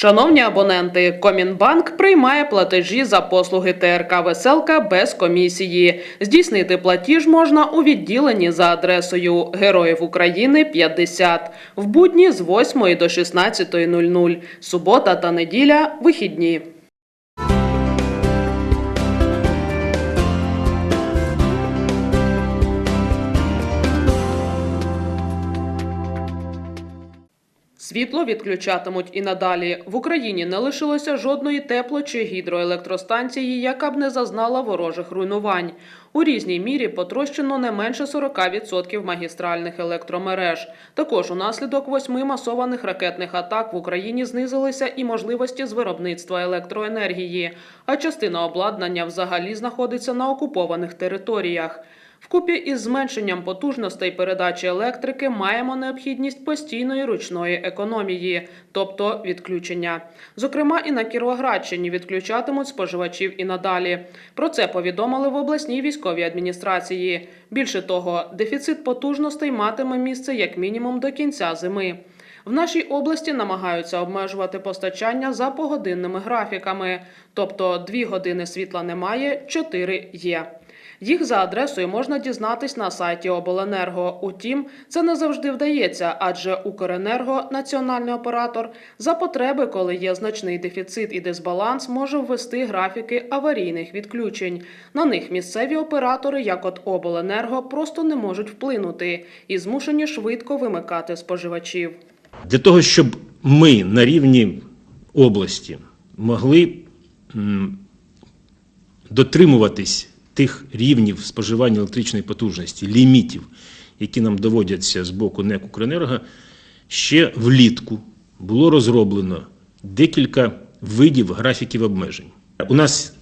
Шановні абоненти, Комінбанк приймає платежі за послуги ТРК Веселка без комісії. Здійснити платіж можна у відділенні за адресою Героїв України 50 в будні з 8 до 16.00, субота та неділя вихідні. Світло відключатимуть і надалі. В Україні не лишилося жодної тепло- чи гідроелектростанції, яка б не зазнала ворожих руйнувань. У різній мірі потрощено не менше 40% магістральних електромереж. Також унаслідок восьми масованих ракетних атак в Україні знизилися і можливості з виробництва електроенергії, а частина обладнання взагалі знаходиться на окупованих територіях. Вкупі із зменшенням потужностей передачі електрики маємо необхідність постійної ручної економії, тобто відключення. Зокрема, і на Кіровоградщині відключатимуть споживачів і надалі. Про це повідомили в обласній військовій адміністрації. Більше того, дефіцит потужностей матиме місце як мінімум до кінця зими. В нашій області намагаються обмежувати постачання за погодинними графіками, тобто 2 години світла немає, 4 є. Їх за адресою можна дізнатись на сайті Обленерго. Утім, це не завжди вдається, адже Укренерго, національний оператор, за потреби, коли є значний дефіцит і дисбаланс, може ввести графіки аварійних відключень. На них місцеві оператори, як от Обленерго, просто не можуть вплинути і змушені швидко вимикати споживачів. Для того, щоб ми на рівні області могли дотримуватись тих рівнів споживання електричної потужності, лімітів, які нам доводяться з боку НЕК «Укренерго», ще влітку було розроблено декілька видів графіків обмежень. У нас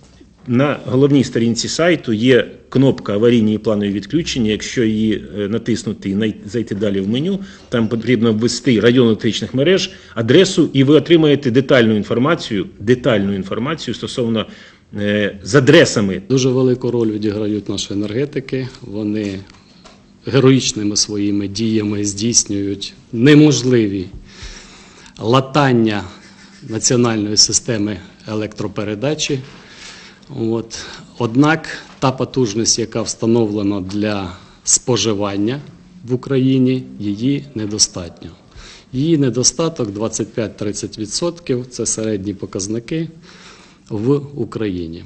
на головній сторінці сайту є кнопка аварійні і планові відключення. Якщо її е, натиснути і зайти далі в меню, там потрібно ввести район електричних мереж, адресу, і ви отримаєте детальну інформацію, детальну інформацію стосовно з адресами Дуже велику роль відіграють наші енергетики. Вони героїчними своїми діями здійснюють неможливі латання національної системи електропередачі. От. Однак та потужність, яка встановлена для споживання в Україні, її недостатньо. Її недостаток 25-30% це середні показники в Україні.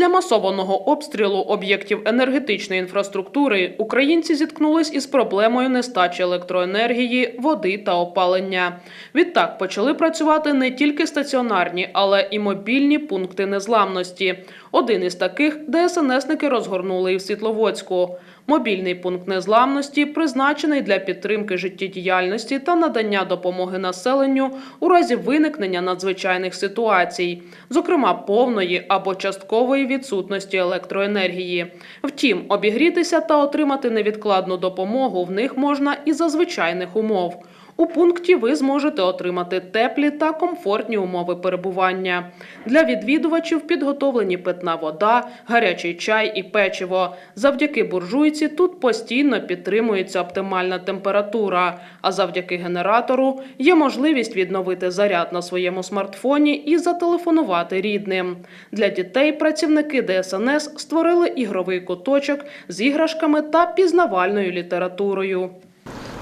Після масованого обстрілу об'єктів енергетичної інфраструктури українці зіткнулись із проблемою нестачі електроенергії, води та опалення. Відтак почали працювати не тільки стаціонарні, але і мобільні пункти незламності. Один із таких ДСНСники розгорнули і в Світловодську. Мобільний пункт незламності призначений для підтримки життєдіяльності та надання допомоги населенню у разі виникнення надзвичайних ситуацій, зокрема повної або часткової відсутності електроенергії. Втім, обігрітися та отримати невідкладну допомогу в них можна і за звичайних умов. У пункті ви зможете отримати теплі та комфортні умови перебування. Для відвідувачів підготовлені питна вода, гарячий чай і печиво. Завдяки буржуйці тут постійно підтримується оптимальна температура. А завдяки генератору є можливість відновити заряд на своєму смартфоні і зателефонувати рідним. Для дітей працівники ДСНС створили ігровий куточок з іграшками та пізнавальною літературою.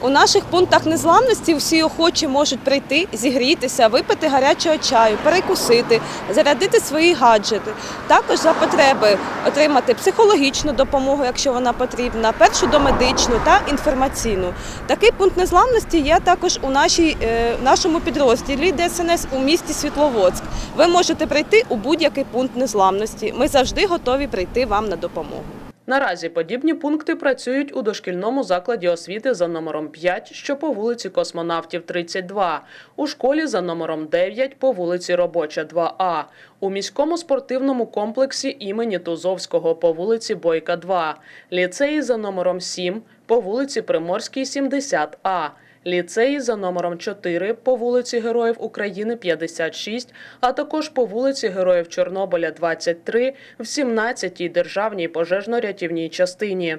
У наших пунктах незламності всі охочі можуть прийти, зігрітися, випити гарячого чаю, перекусити, зарядити свої гаджети. Також за потреби отримати психологічну допомогу, якщо вона потрібна, першу домедичну та інформаційну. Такий пункт незламності є також у нашій, е, нашому підрозділі ДСНС у місті Світловодськ. Ви можете прийти у будь-який пункт незламності. Ми завжди готові прийти вам на допомогу. Наразі подібні пункти працюють у дошкільному закладі освіти за номером 5, що по вулиці Космонавтів 32, у школі за номером 9 по вулиці Робоча 2А, у міському спортивному комплексі імені Тузовського по вулиці Бойка 2, ліцеї за номером 7 по вулиці Приморській 70А, ліцеї за номером 4 по вулиці Героїв України 56, а також по вулиці Героїв Чорнобиля 23 в 17-й державній пожежно-рятівній частині.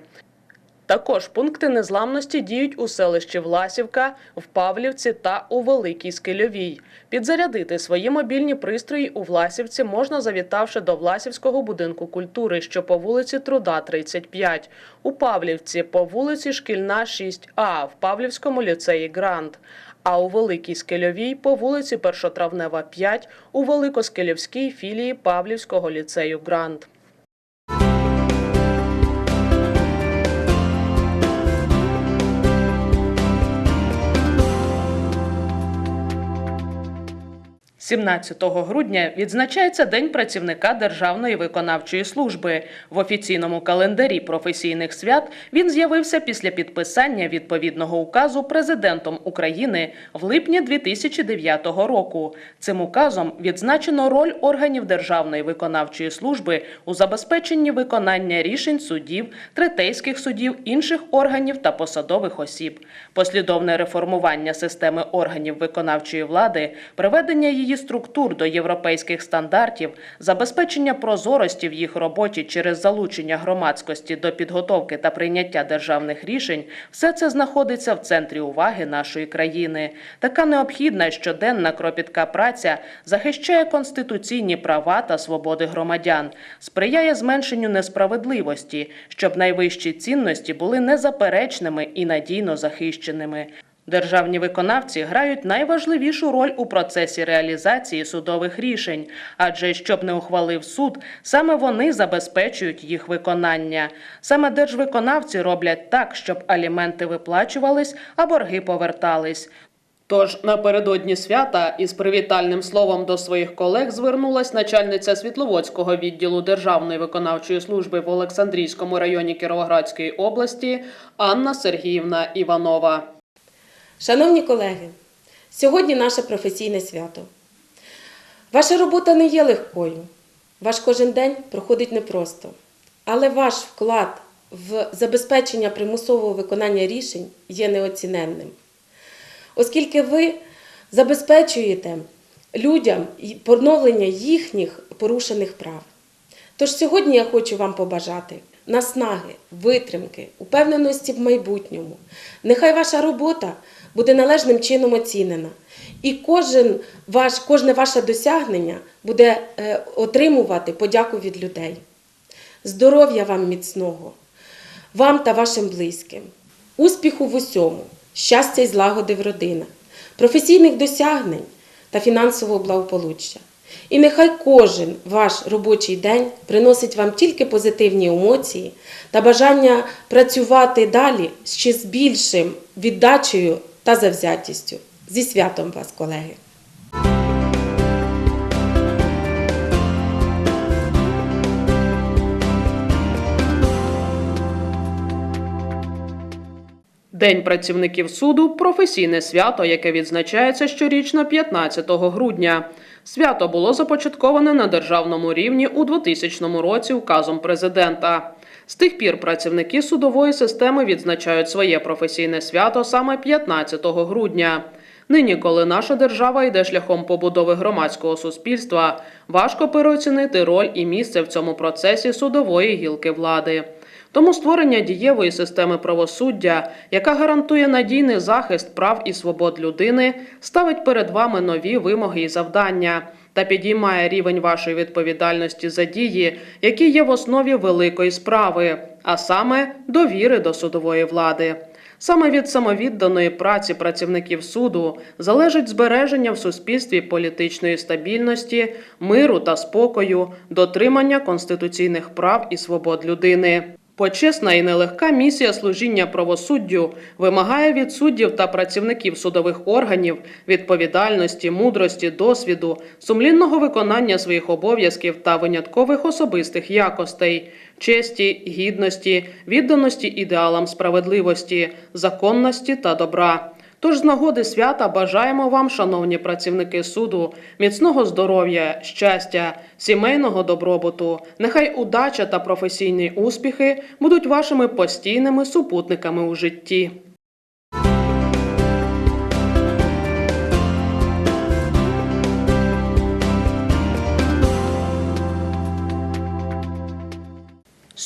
Також пункти незламності діють у селищі Власівка, в Павлівці та у Великій Скельовій. Підзарядити свої мобільні пристрої у Власівці можна завітавши до Власівського будинку культури, що по вулиці Труда 35, у Павлівці по вулиці Шкільна 6А, в Павлівському ліцеї Грант. А у Великій Скельовій по вулиці Першотравнева 5 у Великоскельовській філії Павлівського ліцею Грант. – 17 грудня відзначається День працівника Державної виконавчої служби. В офіційному календарі професійних свят він з'явився після підписання відповідного указу президентом України в липні 2009 року. Цим указом відзначено роль органів Державної виконавчої служби у забезпеченні виконання рішень судів, третейських судів, інших органів та посадових осіб. Послідовне реформування системи органів виконавчої влади, приведення її структур до європейських стандартів, забезпечення прозорості в їх роботі через залучення громадськості до підготовки та прийняття державних рішень все це знаходиться в центрі уваги нашої країни. Така необхідна щоденна кропітка праця захищає конституційні права та свободи громадян, сприяє зменшенню несправедливості, щоб найвищі цінності були незаперечними і надійно захищеними. Державні виконавці грають найважливішу роль у процесі реалізації судових рішень, адже щоб не ухвалив суд, саме вони забезпечують їх виконання. Саме держвиконавці роблять так, щоб аліменти виплачувались, а борги повертались. Тож напередодні свята із привітальним словом до своїх колег звернулась начальниця Світловодського відділу Державної виконавчої служби в Олександрійському районі Кіровоградської області Анна Сергіївна Іванова. Шановні колеги, сьогодні наше професійне свято. Ваша робота не є легкою. Ваш кожен день проходить непросто. Але ваш вклад в забезпечення примусового виконання рішень є неоціненним. Оскільки ви забезпечуєте людям поновлення їхніх порушених прав. Тож сьогодні я хочу вам побажати наснаги, витримки, упевненості в майбутньому. Нехай ваша робота буде належним чином оцінена. І кожен ваш, кожне ваше досягнення буде е, отримувати подяку від людей. Здоров'я вам міцного, вам та вашим близьким, успіху в усьому, щастя і злагоди в родинах, професійних досягнень та фінансового благополуччя. І нехай кожен ваш робочий день приносить вам тільки позитивні емоції та бажання працювати далі ще з більшим віддачею та завзятістю. Зі святом вас, колеги! День працівників суду професійне свято, яке відзначається щорічно 15 грудня. Свято було започатковане на державному рівні у 2000 році указом президента. З тих пір працівники судової системи відзначають своє професійне свято саме 15 грудня. Нині, коли наша держава йде шляхом побудови громадського суспільства, важко переоцінити роль і місце в цьому процесі судової гілки влади. Тому створення дієвої системи правосуддя, яка гарантує надійний захист прав і свобод людини, ставить перед вами нові вимоги і завдання та підіймає рівень вашої відповідальності за дії, які є в основі великої справи, а саме довіри до судової влади. Саме від самовідданої праці працівників суду залежить збереження в суспільстві політичної стабільності, миру та спокою, дотримання конституційних прав і свобод людини. Почесна і нелегка місія служіння правосуддю вимагає від суддів та працівників судових органів відповідальності, мудрості, досвіду, сумлінного виконання своїх обов'язків та виняткових особистих якостей, честі, гідності, відданості ідеалам справедливості, законності та добра. Тож з нагоди свята бажаємо вам, шановні працівники суду, міцного здоров'я, щастя, сімейного добробуту. Нехай удача та професійні успіхи будуть вашими постійними супутниками у житті.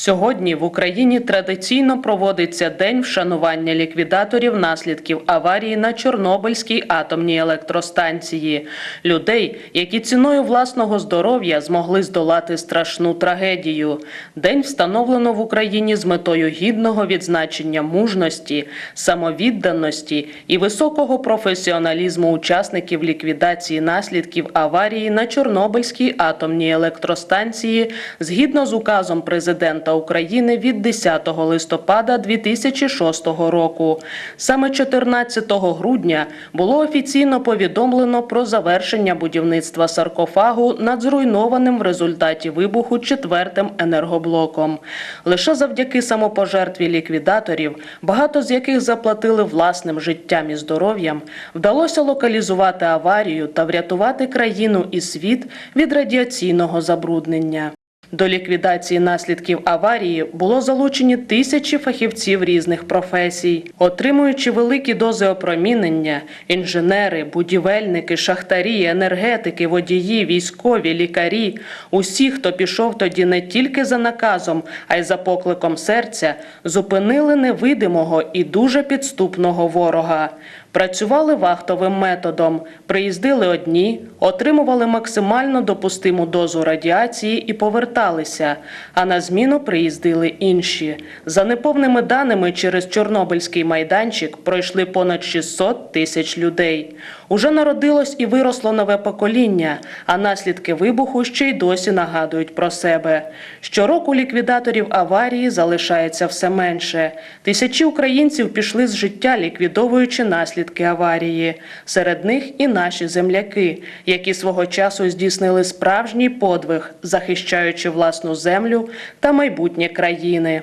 Сьогодні в Україні традиційно проводиться День вшанування ліквідаторів наслідків аварії на Чорнобильській атомній електростанції, людей, які ціною власного здоров'я змогли здолати страшну трагедію. День встановлено в Україні з метою гідного відзначення мужності, самовідданості і високого професіоналізму учасників ліквідації наслідків аварії на Чорнобильській атомній електростанції згідно з указом президента України від 10 листопада 2006 року. Саме 14 грудня було офіційно повідомлено про завершення будівництва саркофагу над зруйнованим в результаті вибуху четвертим енергоблоком. Лише завдяки самопожертві ліквідаторів, багато з яких заплатили власним життям і здоров'ям, вдалося локалізувати аварію та врятувати країну і світ від радіаційного забруднення. До ліквідації наслідків аварії було залучені тисячі фахівців різних професій, отримуючи великі дози опромінення, інженери, будівельники, шахтарі, енергетики, водії, військові, лікарі, усі, хто пішов тоді не тільки за наказом, а й за покликом серця, зупинили невидимого і дуже підступного ворога. Працювали вахтовим методом, приїздили одні, отримували максимально допустиму дозу радіації і поверталися, а на зміну приїздили інші. За неповними даними, через Чорнобильський майданчик пройшли понад 600 тисяч людей. Уже народилось і виросло нове покоління, а наслідки вибуху ще й досі нагадують про себе. Щороку ліквідаторів аварії залишається все менше. Тисячі українців пішли з життя, ліквідовуючи наслідки аварії. Серед них і наші земляки, які свого часу здійснили справжній подвиг, захищаючи власну землю та майбутнє країни.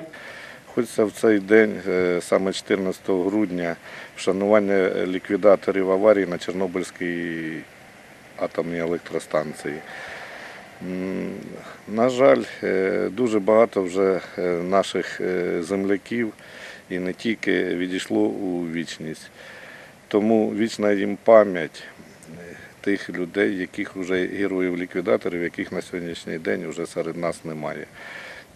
Хочеться в цей день, е, саме 14 грудня, вшанування ліквідаторів аварії на Чорнобильській атомній електростанції. На жаль, е, дуже багато вже е, наших е, земляків і не тільки відійшло у вічність. Тому вічна їм пам'ять тих людей, яких вже героїв-ліквідаторів, яких на сьогоднішній день вже серед нас немає.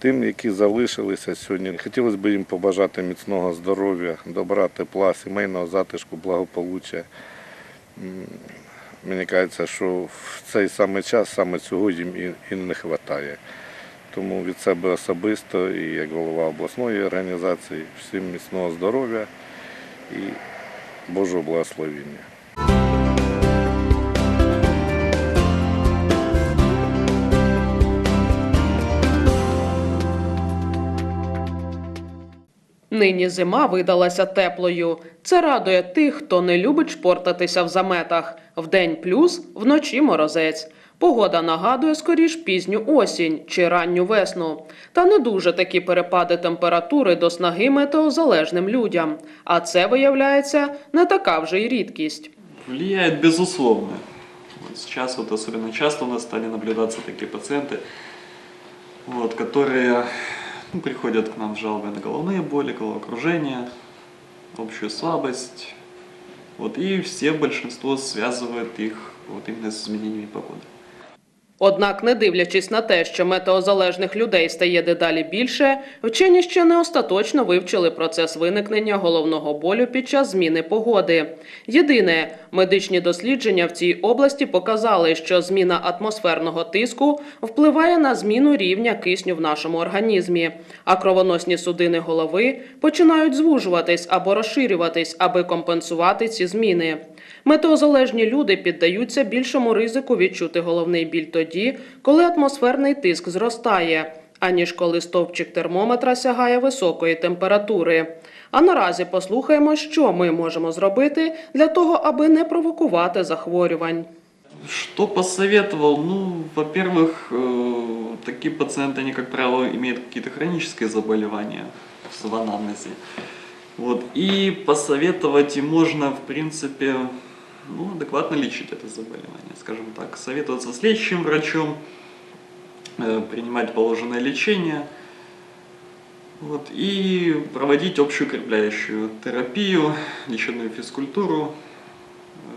Тим, які залишилися сьогодні, хотілося б їм побажати міцного здоров'я, добра, тепла, сімейного затишку, благополуччя. Мені кажеться, що в цей саме час саме цього їм і, не вистачає. Тому від себе особисто і як голова обласної організації всім міцного здоров'я і Божого благословення. Нині зима видалася теплою. Це радує тих, хто не любить шпортатися в заметах. Вдень плюс, вночі морозець. Погода нагадує скоріш пізню осінь чи ранню весну. Та не дуже такі перепади температури до снаги метеозалежним людям. А це, виявляється, не така вже й рідкість. Влияет безусловно. Вот сейчас вот особенно часто у нас стали наблюдаться такие пациенты, вот, которые ну, приходят к нам с жалобой на головные боли, головокружение, общую слабость. Вот, и все большинство связывает их вот именно с изменениями погоды. Однак, не дивлячись на те, що метеозалежних людей стає дедалі більше, вчені ще не остаточно вивчили процес виникнення головного болю під час зміни погоди. Єдине, медичні дослідження в цій області показали, що зміна атмосферного тиску впливає на зміну рівня кисню в нашому організмі, а кровоносні судини голови починають звужуватись або розширюватись, аби компенсувати ці зміни. Метеозалежні люди піддаються більшому ризику відчути головний біль тоді, коли атмосферний тиск зростає, аніж коли стовпчик термометра сягає високої температури. А наразі послухаємо, що ми можемо зробити для того, аби не провокувати захворювань. Что посоветовал? Ну, во-первых, э, такие пациенты, они, как правило, имеют какие-то хронические заболевания в анамнезе. Вот. И посоветовать им можно, в принципе, ну, адекватно лечить это заболевание, скажем так. Советоваться с лечащим врачом, э, принимать положенное лечение, вот, и проводить общеукрепляющую терапию, лечебную физкультуру, э,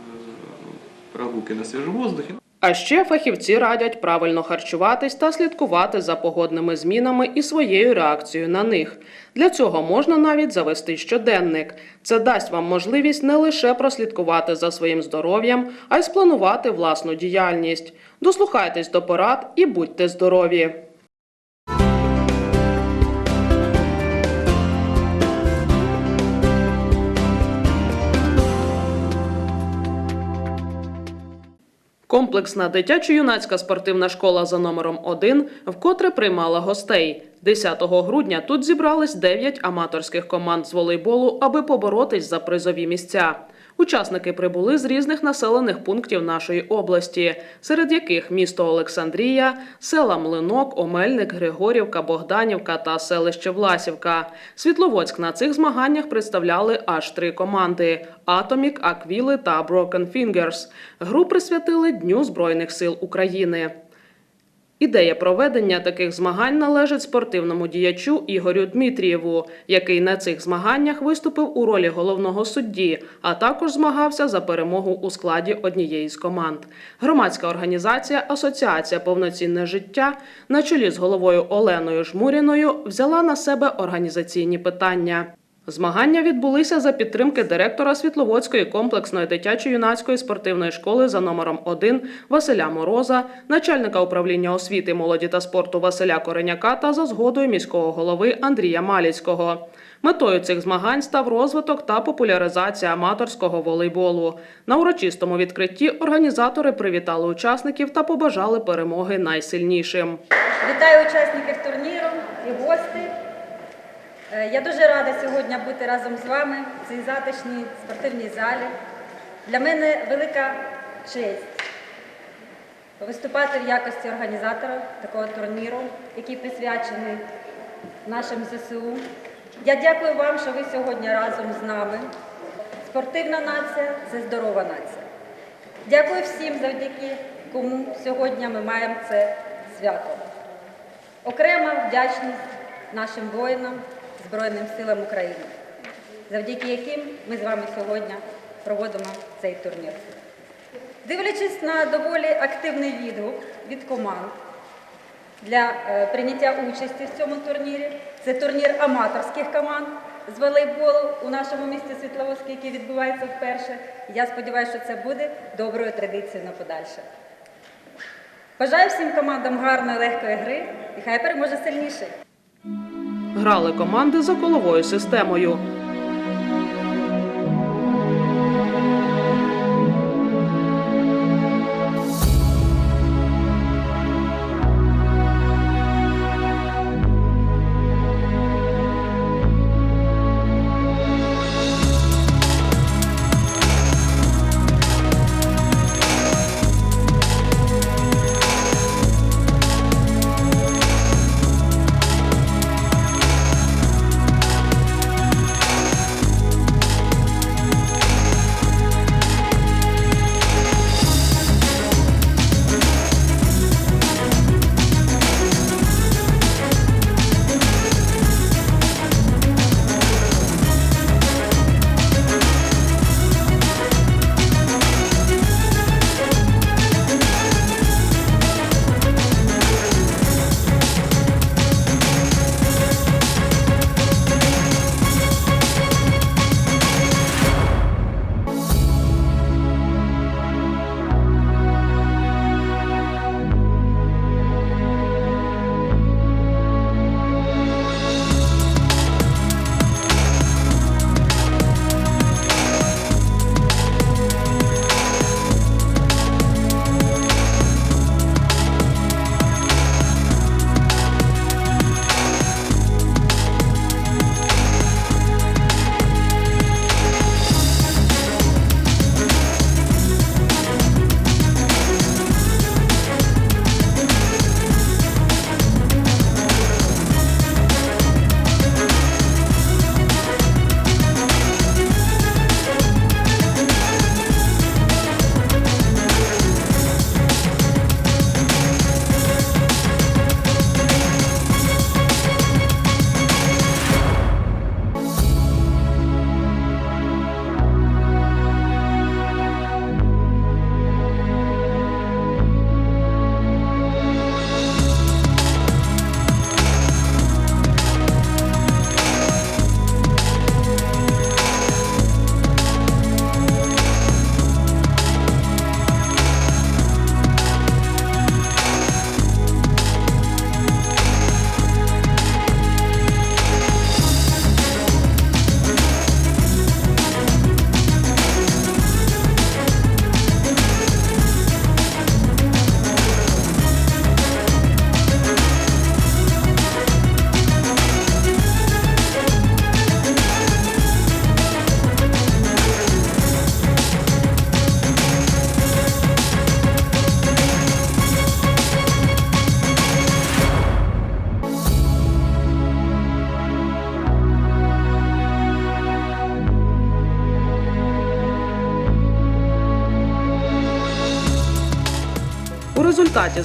прогулки на свежем воздухе. А ще фахівці радять правильно харчуватись та слідкувати за погодними змінами і своєю реакцією на них. Для цього можна навіть завести щоденник. Це дасть вам можливість не лише прослідкувати за своїм здоров'ям, а й спланувати власну діяльність. Дослухайтесь до порад і будьте здорові! Комплексна дитячо-юнацька спортивна школа за номером 1 вкотре приймала гостей. 10 грудня тут зібрались 9 аматорських команд з волейболу, аби поборотись за призові місця. Учасники прибули з різних населених пунктів нашої області, серед яких місто Олександрія, села Млинок, Омельник, Григорівка, Богданівка та селище Власівка. Світловодськ на цих змаганнях представляли аж три команди: Атомік, Аквіли та Broken Fingers. Гру присвятили Дню Збройних сил України. Ідея проведення таких змагань належить спортивному діячу Ігорю Дмитрієву, який на цих змаганнях виступив у ролі головного судді, а також змагався за перемогу у складі однієї з команд. Громадська організація Асоціація Повноцінне життя на чолі з головою Оленою Жмуріною взяла на себе організаційні питання. Змагання відбулися за підтримки директора Світловодської комплексної дитячо-юнацької спортивної школи за номером 1 Василя Мороза, начальника управління освіти, молоді та спорту Василя Кореняка та за згодою міського голови Андрія Маліцького. Метою цих змагань став розвиток та популяризація аматорського волейболу. На урочистому відкритті організатори привітали учасників та побажали перемоги найсильнішим. Вітаю учасників турніру і гості. Е, Я дуже рада сьогодні бути разом з вами в цій затишній спортивній залі. Для мене велика честь виступати в якості організатора такого турніру, який присвячений нашим ЗСУ. Я дякую вам, що ви сьогодні разом з нами. Спортивна нація це здорова нація. Дякую всім, завдяки кому сьогодні ми маємо це свято. Окрема вдячність нашим воїнам Збройним силам України, завдяки яким ми з вами сьогодні проводимо цей турнір. Дивлячись на доволі активний відгук від команд для е, прийняття участі в цьому турнірі, це турнір аматорських команд з волейболу у нашому місті Світловодськ, який відбувається вперше. Я сподіваюся, що це буде доброю традицією на подальше. Бажаю всім командам гарної легкої гри і хай переможе сильніший. Грали команди за коловою системою.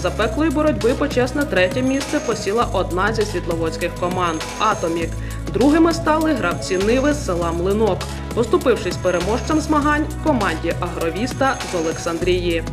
Запеклої боротьби почесне третє місце посіла одна зі світловодських команд Атомік. Другими стали гравці Ниви з села Млинок, поступившись переможцем змагань команді Агровіста з Олександрії.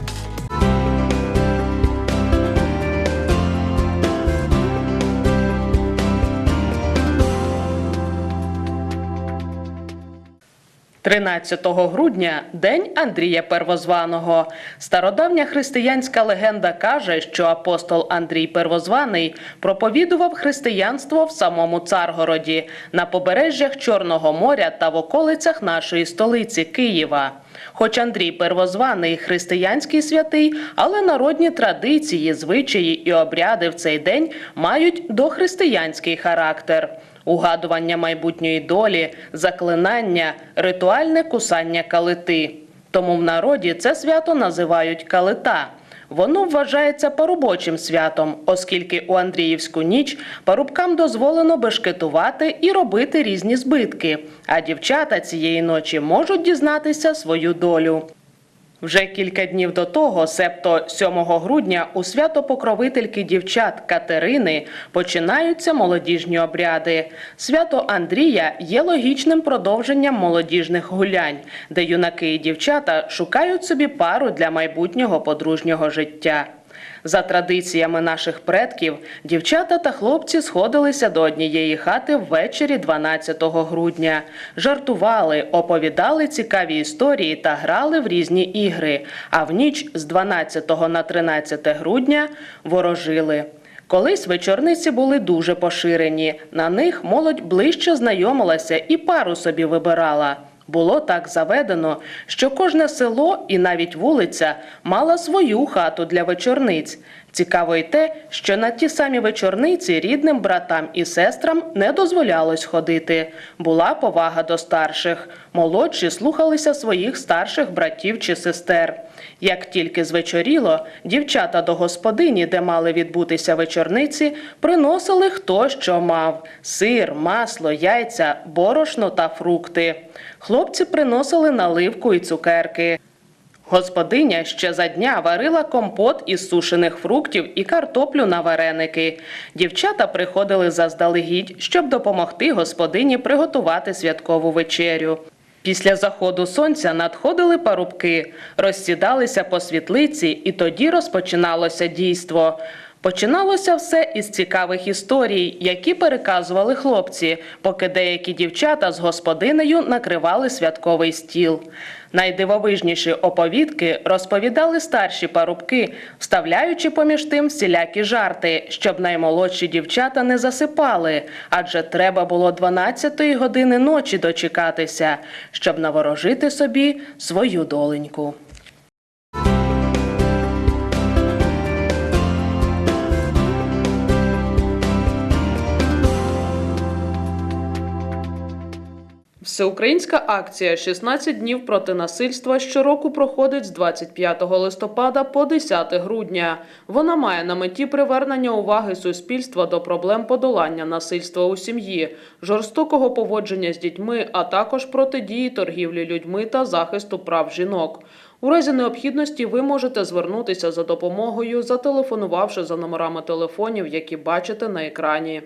«13 грудня день Андрія Первозваного. Стародавня християнська легенда каже, що апостол Андрій Первозваний проповідував християнство в самому Царгороді, на побережжях Чорного моря та в околицях нашої столиці Києва. Хоч Андрій Первозваний християнський святий, але народні традиції, звичаї і обряди в цей день мають дохристиянський характер. Угадування майбутньої долі, заклинання, ритуальне кусання калити. Тому в народі це свято називають калита. Воно вважається парубочим святом, оскільки у Андріївську ніч парубкам дозволено бешкетувати і робити різні збитки, а дівчата цієї ночі можуть дізнатися свою долю. Вже кілька днів до того, себто 7 грудня, у свято покровительки дівчат Катерини починаються молодіжні обряди. Свято Андрія є логічним продовженням молодіжних гулянь, де юнаки і дівчата шукають собі пару для майбутнього подружнього життя. За традиціями наших предків, дівчата та хлопці сходилися до однієї хати ввечері 12 грудня, жартували, оповідали цікаві історії та грали в різні ігри. А в ніч з 12 на 13 грудня ворожили. Колись вечорниці були дуже поширені. На них молодь ближче знайомилася і пару собі вибирала. Було так заведено, що кожне село і навіть вулиця мала свою хату для вечорниць. Цікаво й те, що на ті самі вечорниці рідним братам і сестрам не дозволялось ходити. Була повага до старших. Молодші слухалися своїх старших братів чи сестер. Як тільки звечоріло, дівчата до господині, де мали відбутися вечорниці, приносили хто що мав: сир, масло, яйця, борошно та фрукти. Хлопці приносили наливку і цукерки. Господиня ще за дня варила компот із сушених фруктів і картоплю на вареники. Дівчата приходили заздалегідь, щоб допомогти господині приготувати святкову вечерю. Після заходу сонця надходили парубки, розсідалися по світлиці, і тоді розпочиналося дійство. Починалося все із цікавих історій, які переказували хлопці, поки деякі дівчата з господинею накривали святковий стіл. Найдивовижніші оповідки розповідали старші парубки, вставляючи поміж тим всілякі жарти, щоб наймолодші дівчата не засипали, адже треба було 12-ї години ночі дочекатися, щоб наворожити собі свою доленьку. Всеукраїнська акція «16 днів проти насильства щороку проходить з 25 листопада по 10 грудня. Вона має на меті привернення уваги суспільства до проблем подолання насильства у сім'ї, жорстокого поводження з дітьми, а також протидії торгівлі людьми та захисту прав жінок. У разі необхідності ви можете звернутися за допомогою, зателефонувавши за номерами телефонів, які бачите на екрані.